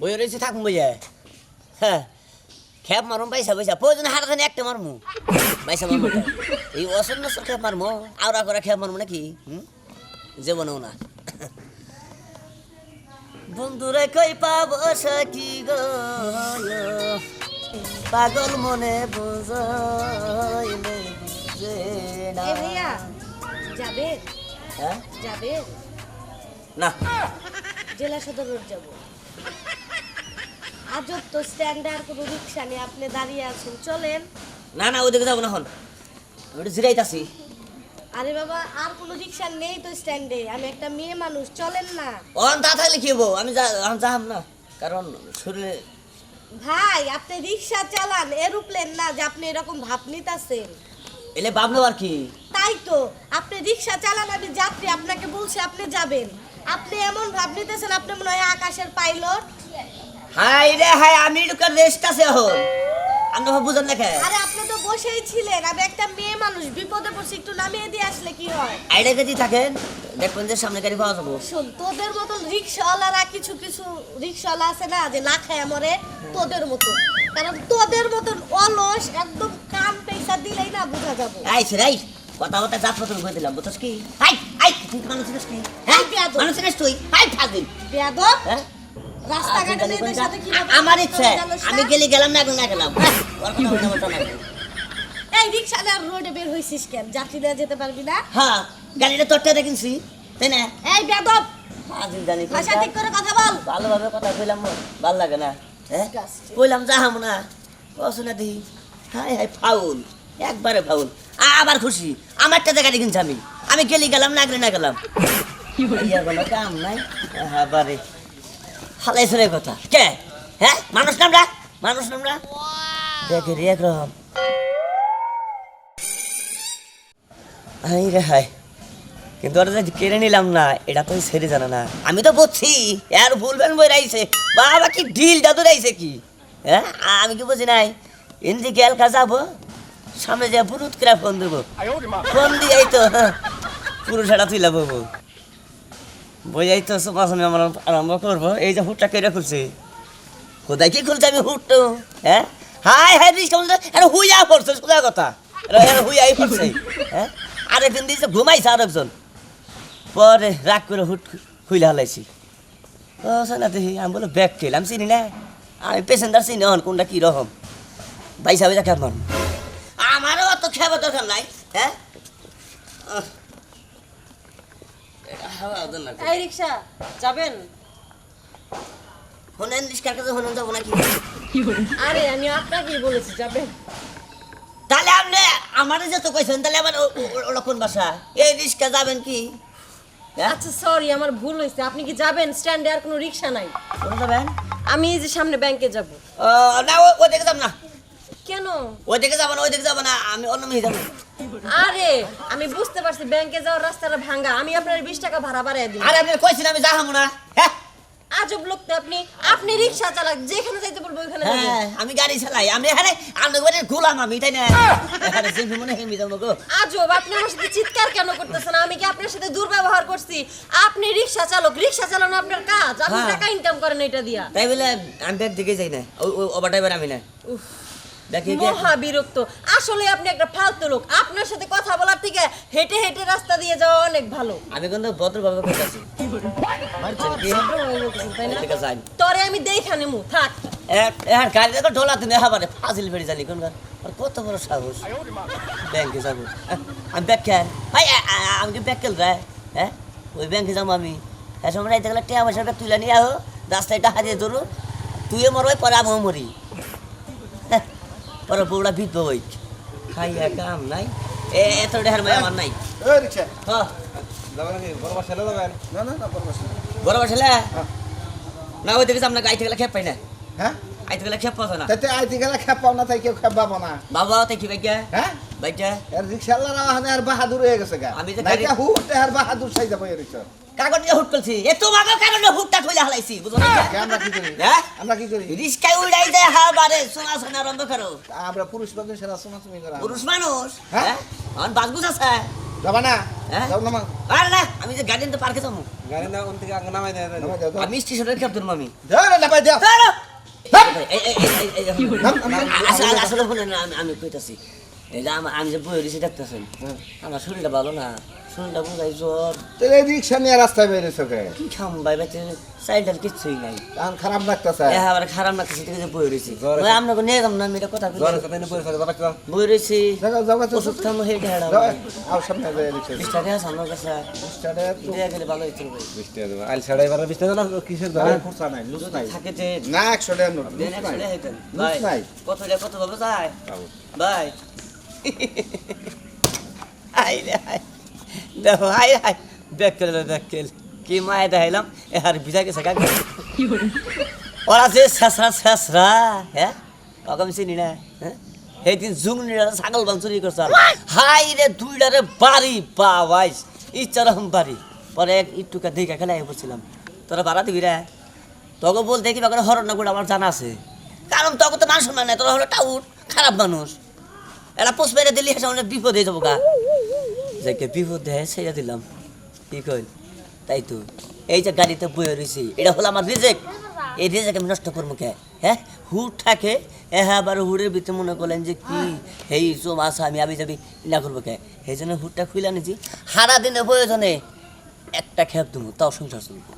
বইয়ে রয়েছে থাকুন বইয়ে। হ্যাঁ খেপ মারুম পয়সা পয়সা প্রয়োজন হারাতে একটা মারমু। পয়সা মারমু। এই অসন্ন খেপ মারমু আওরা করে খেপ মারমু নাকি? হুম? জীবনেও না। বন্ধুরে কই পাব সাকি গো? পাগল মনে বুঝাইলে বুঝে না। ভাইয়া যাবে? হ্যাঁ? যাবে? না। জেলা সদর রোড যাব। আজব তো কোনো রিক্সা আপনি দাঁড়িয়ে আছেন চলেন। না না ওদিকে যাব না আমি একটু জিরাইতাছি আরে বাবা আর কোনো রিক্সা নেই তো স্ট্যান্ডে আমি একটা মেয়ে মানুষ চলেন না। অন তা থাকলে কি হব? আমি যা আমি যাহাম না কারণ শরীরে ভাই আপনি রিক্সা চালান এরোপ্লেন না যে আপনি এরকম ভাব নিতেছেন। এলে ভাবলো আর কি? তাই তো আপনি রিক্সা চালান আমি যাত্রী আপনাকে বলছি আপনি যাবেন। আপনি এমন ভাব নিতেছেন আপনি মনে হয় আকাশের পাইলট হাই রে হাই আমি ঢুকার রেস্ট আছে এখন আপনি বুঝেন খেয়ে আরে আপনি তো বসেই ছিলেন। আমি একটা মেয়ে মানুষ বিপদে পড়ছি একটু নামিয়ে দিয়ে আসলে কি হয়? আইডা কেজি থাকেন দেখবেন যে সামনে গাড়ি পাওয়া যাব। শোন তোদের মতন রিক্সাওয়ালারা কিছু কিছু রিক্সাওয়ালা আছে না যে না খায় মরে তোদের মতো। কারণ তোদের মতন অলস একদম কান পয়সা দিলেই না বোঝা যাব। আইছে রাই কথা কথা জাত পতন করে দিলাম বুঝছিস কি? হাই! হাই তুই হ্যাঁ? তুই? বেয়াদব? হ্যাঁ? রাস্তাঘাটে মেয়েদের সাথে কি আমার ইচ্ছে আমি গেলে গেলাম না গেলাম না গেলাম। হ্যাঁ, ওর কথা বলতে বলতে না। এই রিক্সা আর রোডে বের হইছিস কেন? যাত্রীরা যেতে পারবি না? হ্যাঁ গাড়িটা তোরটা দেখিনছি তাই না? এই বেয়াদব! জানি ভাষা ঠিক করে কথা বল। ভালোভাবে কথা কইলাম ভালো লাগে না হ্যাঁ? Disgusting. কইলাম যাহাম না অসুনা দিই হাই হাই ফাউল একবারে ফাউল। আবার খুশি আমারটা জায়গা কিনছি আমি। আমি গেলি গেলাম না গেলে না গেলাম। ইয়া কাম নাই? হ্যাঁ বারে। কথা। কে? হ্যাঁ মানুষ নামরা? মানুষ নামরা? দেখে রে একরকম হাই রে হাই কিন্তু ওটা যে কেড়ে নিলাম না এটা তো ছেড়ে জানা না। আমি তো বুঝছি আর ভুলবেন বই রাইছে বাবা কি ঢিল জাদু রাইছে কি? হ্যাঁ? আমি কি বুঝি নাই? এমনি গেলকা যাব সামনে যা বুরুত করে ফোন দেবো। ফোন দিয়েই তো হ্যাঁ, পুরুষেরা তুই লাভ বই এই তো সমাসনে আমার আরম্ভ করব। এই যে হুটটা কেটে খুলছে। কোথায় কি খুলছে আমি হুটটো হ্যাঁ? হাই হাই রিস্কা বলতে আরে হুইয়া পড়ছে সোজা কথা। আরে হুইয়াই পড়ছে। হ্যাঁ? আরেকজন দিয়েছে ঘুমাইছে আরেকজন পরে রাগ করে হুট খুইলে হালাইছি। ও শোনা দেখি আমি বলো ব্যাগ খেলাম চিনি না? আমি পেসেন্টার চিনি হন কোনটা কী রকম? বাইসা বাইসা কেমন আমারও অত খেবার দরকার নাই হ্যাঁ আহ। এটা হাওয়া ওদের না এই রিক্সা যাবেন? রিস্কার কাছে যাব নাকি? আরে আমি আপনাকেই বলেছি যাবেন। তাহলে আপনি আমার যত কইছেন তাহলে আবার কোন বাসা এই রিস্কা যাবেন কি? হ্যাঁ? আচ্ছা সরি আমার ভুল হয়েছে। আপনি কি যাবেন? স্ট্যান্ডে আর কোনো রিক্সা নাই। কোন যাবেন? আমি এই যে সামনে ব্যাংকে যাব। না ওই দিকে যাব না। কেন? ওই দিকে যাব না ওই দিকে যাব না আমি অন্য মেয়ে যাব। আরে আমি বুঝতে পারছি ব্যাংকে যাওয়ার রাস্তাটা ভাঙা। আমি আপনার বিশ টাকা ভাড়া বাড়াই দিই আরে আপনি কইছেন আমি যাহামু না। হ্যাঁ। আজব লোক তো আপনি। আপনি রিক্সা চালাক যেখানে যাইতে বলব ওইখানে হ্যাঁ আমি গাড়ি চালাই। আমি এখানে ঘরে ঘুলাম আমি তাই না? এখানে জিম্মি মনে হেমি যাব গো। আজব আপনি আমার সাথে চিৎকার কেন করতেছেন? আমি কি আপনার সাথে দুর্ব্যবহার করছি? আপনি রিক্সা চালক রিক্সা চালানো আপনার কাজ। আপনি হ্যাঁ। টাকা ইনকাম করেন এটা দিয়া। তাই বলে আমি দিকে যাই না। ওভার ড্রাইভার আমি না। কি মহা বিরক্ত। আসলে আপনি একটা ফালতু লোক। আপনার সাথে কথা বলার থেকে হেঁটে হেঁটে রাস্তা দিয়ে যাওয়া অনেক ভালো। আমি কিন্তু ভদ্রভাবে কইতাছি মারছেন কি? তাই না? ঠিক আছে আইন। তরে আমি দেখা নেমু থাক। এক গাড়ি দেখো ঢোলা তুমি হাবারে ফাজিল বেড়ে জানি কোন আর কত বড় সাহস। ব্যাংকে যাব। আমি ব্যাগ খেয়াল ভাই আমি কি ব্যাগ খেল রে হ্যাঁ ওই ব্যাংকে যাব আমি। হ্যাঁ সময় রাইতে গেলে টিয়া পয়সা তুলে নিয়ে আহো রাস্তায় হারিয়ে ধরু। তুইও মরবে পরে আমিও মরি। পরে বউটা ভিত ওই খাইয়া কাম নাই। এ এত ঢের মায় আমার নাই। হ্যাঁ বড় বাসা না না না বড় বাসা বড় বসলে হ্যাঁ। না ওই দেখেছি আপনাকে আইতে গেলে খেপ পাই না। হ্যাঁ? আইতে গেলে খেপ পাবো না। তাতে আইতে গেলে খেপ পাবো না তাই কেউ খেপ পাবো না। বাবা তাই কি বাইকা হ্যাঁ? বাইকা এর রিক্সাওয়ালারা ওখানে আর বাহাদুর হয়ে গেছে গা আমি যে গাড়ি- হুটে আর বাহাদুর সাই যাব এই রিক্সা কাগজ দিয়ে হুট করছি এ তোমাকে কাগজ হুটটা থইলে হালাইছি বুঝো না আমরা কি করি হ্যাঁ? আমরা কি করি রিস্কায় উড়াই দেয় হা সোনা সোনা আরম্ভ করো আমরা পুরুষ মানুষ সেরা শোনা শুনি করা পুরুষ মানুষ হ্যাঁ? হ্যাঁ আমার আছে যাবা না হ্যাঁ? যাও নামা আরে না আমি যে গাড়ি নিতে পার্কে যাব গাড়ি না ওন থেকে আগে নামাই স্টেশনের খেপ না দাও। আসলে আসলে আমি আমি কইতাছি এই যে আমার- আমি যে বই রয়েছি দেখতেছেন? হ্যাঁ। আমার শরীরটা ভালো না। শরীরটা বুঝাই জ্বর তাহলে রিক্সা নিয়ে রাস্তায় বেরিয়েছো কে? কি খাম ভাই বেঁচে চাইল্ডার কিচ্ছুই নাই। এখন খারাপ লাগতেছে? এ আবার খারাপ লাগতেছে ঠিক আছে বই রয়েছি আছে। আপনাকে নিয়ে যাম না আমি এটা কথা জ্বর কই সাথে নিয়ে বই রয়েছি যাও যাও ওষুধ খামো হেঁড়া যাও আও সামনে যাই রিক্সা বিশ টাকা আছে আমার কাছে। রিক্সাটা তো। দিয়ে গেলে ভালো হইতো ভাই বৃষ্টি হবে আইল ছাড়া এবার বৃষ্টি হবে কিসের ধরে খরচা নাই লুজ নাই। থাকে যে না একশো টাকা নোট লুজ নাই। টাকা হইতেন। লুজ ভাই নাই। কত টাকা কত ভাবে যায়। ভাই আই রে আই দেখো আই আই দেখকেল দেখকেল কি মায়ে দেখাইলাম। এ আর বিজা গেছে কাকে ওরা যে শেষরা শেষরা হ্যাঁ? ওকে আমি চিনি না হ্যাঁ? সেই দিন জুংনিরা ছাগল বাং চুরি করছে হাই রে দুইটারে বাড়ি বা বাইস ইচ্ছা রকম বাড়ি। পরে এক ইটুকা দিকে খেলে বলছিলাম তোরা ভাড়া দিবি রে। তোকে বলতে কি বাগানে হরণ না আমার জানা আছে। কারণ তোকে তো মানুষ মানে তোরা হলো টাউট, খারাপ মানুষ। এরা পোষ মেরে দিলি হেসে অনেক বিপদ যাব গা। যাকে বিপদ দেয়, সেটা দিলাম। কি কইল তাই তো। এই যে গাড়িতে বয়ে রয়েছি এটা হলো আমার রিজেক্ট। এই রিজেক্ট আমি নষ্ট করব কে? হ্যাঁ? হুট থাকে হ্যাঁ আবার হুড়ের ভিতরে মনে করলেন যে কি এই চোম আসা আমি আবি যাবি, না করব কে? সেই জন্য হুটটা খুলে আনিছি সারা দিনে প্রয়োজনে একটা খেপ দেবো, তাও সংসার চলবো।